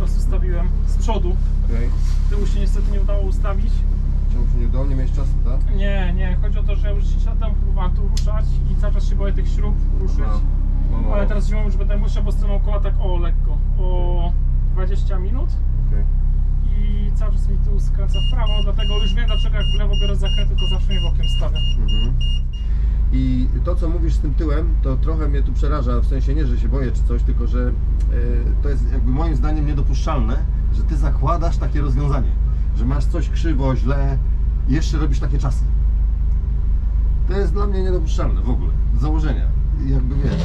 teraz ustawiłem z przodu. Okej. Tyłu się niestety nie udało ustawić. Czemu się nie udało? Nie miałeś czasu, tak? Nie, nie, chodzi o to, że już 10 lat temu próbowałem tu ruszać i cały czas się boję tych śrub ruszyć. No, no. Ale teraz zimą już będę musiał, bo stroną koła tak o lekko, o 20 minut Okej. I cały czas mi tu skręca w prawo, dlatego już wiem dlaczego jak w lewo biorę zakręt, tylko zawsze mnie bokiem stawia. Mhm. I to, co mówisz z tym tyłem, to trochę mnie tu przeraża, w sensie nie, że się boję czy coś, tylko że e, to jest jakby moim zdaniem niedopuszczalne, że ty zakładasz takie rozwiązanie, że masz coś krzywo, źle i jeszcze robisz takie czasy. To jest dla mnie niedopuszczalne w ogóle, z założenia. Jakby wiesz,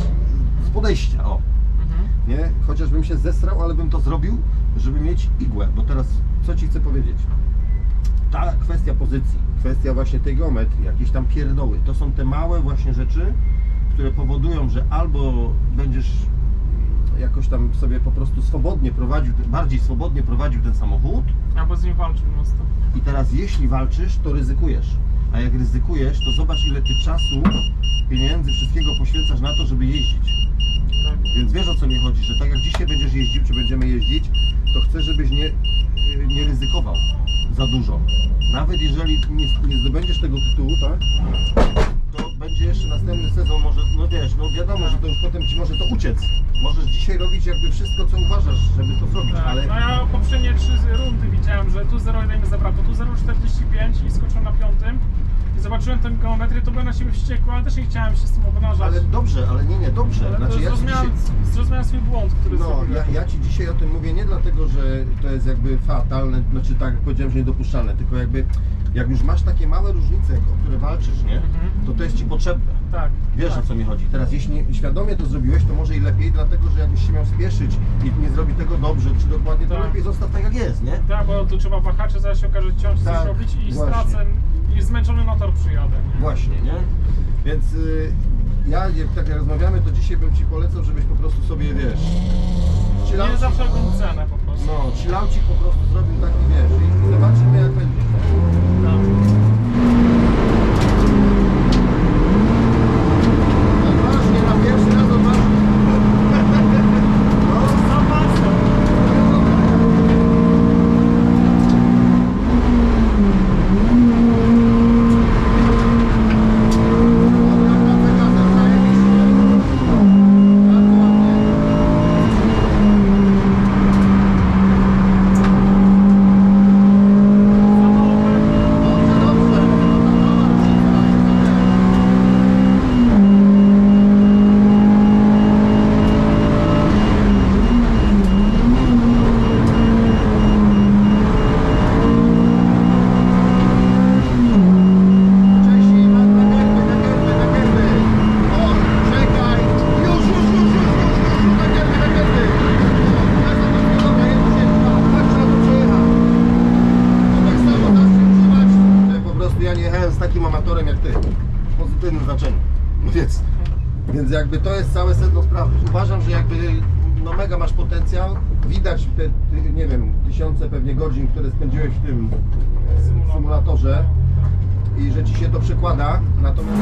z podejścia, o. Mhm. Nie? Chociażbym się zesrał, ale bym to zrobił, żeby mieć igłę. Bo teraz, co Ci chcę powiedzieć? Ta kwestia pozycji, kwestia właśnie tej geometrii, jakieś tam pierdoły, to są te małe właśnie rzeczy, które powodują, że albo będziesz jakoś tam sobie po prostu swobodnie prowadził, bardziej swobodnie prowadził ten samochód Albo z nim walczył następnie. i teraz jeśli walczysz, to ryzykujesz. A jak ryzykujesz, to zobacz ile Ty czasu, pieniędzy, wszystkiego poświęcasz na to, żeby jeździć. Tak. Więc wiesz o co mi chodzi, że tak jak dzisiaj będziesz jeździł, czy będziemy jeździć, to chcę, żebyś nie, nie ryzykował za dużo. Nawet jeżeli nie, nie zdobędziesz tego tytułu, tak? To będzie jeszcze następny sezon, może, no wiesz, no wiadomo, że to już potem ci może to uciec. Możesz dzisiaj robić jakby wszystko, co uważasz, żeby to zrobić, Tak, ale no ja poprzednie trzy rundy widziałem, że tu 0,1 mi zabrakło, tu 0,45 i skoczyłem na piątym i zobaczyłem tę geometrię, to byłem na siebie wściekły, ale też nie chciałem się z tym obrażać. ale dobrze, ale Znaczy, ja ci zrozumiałem, dzisiaj... zrozumiałem swój błąd, który No, ja, ja Ci dzisiaj o tym mówię nie dlatego, że to jest jakby fatalne, znaczy tak jak powiedziałem, że niedopuszczalne, tylko jakby jak już masz takie małe różnice, o które walczysz, nie, Mhm. to to jest Ci potrzebne. Tak. Wiesz tak. o co mi chodzi. Teraz jeśli świadomie to zrobiłeś, to może i lepiej, dlatego że jakbyś się miał spieszyć i nie zrobi tego dobrze, czy dokładnie, to Tak. lepiej zostaw tak jak jest, nie? Tak, bo tu trzeba wahacze, zaraz się okaże, że Tak, coś robić i właśnie. stracę i zmęczony na tor przyjadę. Nie? Właśnie, nie? Więc y, ja, jak tak jak rozmawiamy, to dzisiaj bym Ci polecał, żebyś po prostu sobie, wiesz, Nie chillaucik- za wszelką cenę po prostu. no, chillaucik po prostu zrobił taki, wiesz, i zobaczymy jak będzie. Tak. Odważnie, na pierwszy raz odważnie. No, Zapasem. dobra, pracę gazem, zajebiście. Bardzo ładnie. Za mało pewnie. Dobrze, dobrze. No, mała różnica, jest okej. Wcześniej, na na gęby, na gęby, na gęby. O, czekaj. Już, już, już, już, już, już, już, na gęby, na gęby. O, ja za to dobra, jedź się, dwa. Tak trzeba to przejechać. To tak samo, zacznij używać. że Po prostu ja nie jechałem z takim amatorem jak ty. W pozytywnym znaczeniu. No Więc, więc jakby to jest całe sedno sprawy. Uważam, że jakby no mega masz potencjał. Widać te, nie wiem, tysiące pewnie godzin, które spędziłeś w tym symulatorze i że ci się to przekłada. Natomiast